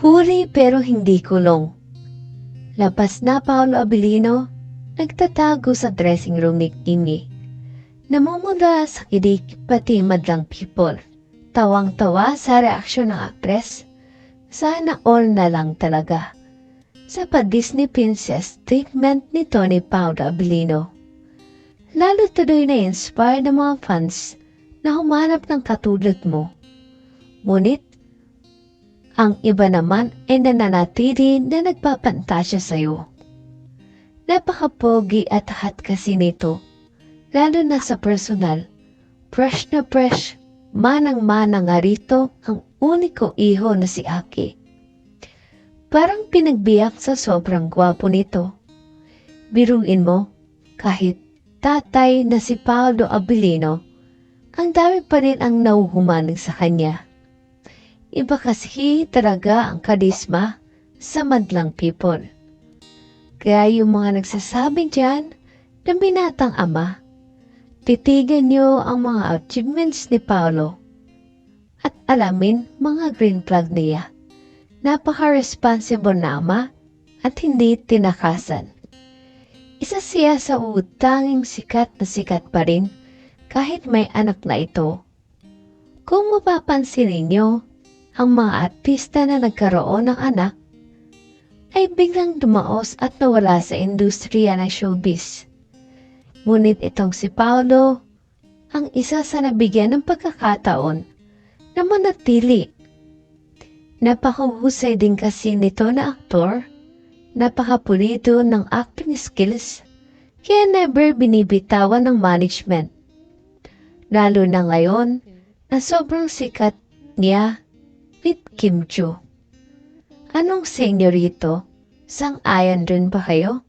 Huri pero hindi kulong. Labas na Paolo Abilino, nagtatago sa dressing room ni Kimi. Namumula sa kidik pati madlang people. Tawang-tawa sa reaksyon ng aktres. Sana all na lang talaga. Sa pa-Disney Princess treatment ni Tony Paolo Abilino. Lalo tuloy na inspire ng mga fans na humanap ng katulad mo. Ngunit, ang iba naman ay nananatili na nagpapantasya sa'yo. Napakapogi at hat kasi nito, lalo na sa personal. Fresh na fresh, manang-mana nga rito ang uniko iho na si Aki. Parang pinagbiyak sa sobrang gwapo nito. Biruin mo, kahit tatay na si Paolo Abilino, ang dami pa rin ang nauhumaling sa kanya. Iba kasi talaga ang karisma sa madlang people. Kaya yung mga nagsasabing dyan na binatang ama, titigan nyo ang mga achievements ni Paolo at alamin mga green flag niya. Napaka-responsible na ama at hindi tinakasan. Isa siya sa utanging sikat na sikat pa rin kahit may anak na ito. Kung mapapansin ninyo, ang mga artista na nagkaroon ng anak ay biglang dumaos at nawala sa industriya ng showbiz. Ngunit itong si Paolo, ang isa sa nabigyan ng pagkakataon na manatili. Napakahusay din kasi nito na aktor, napakapulido ng acting skills, kaya never binibitawan ng management. Lalo na ngayon na sobrang sikat niya with Kim Chu. Anong senyorito? Sang-ayon rin ba kayo?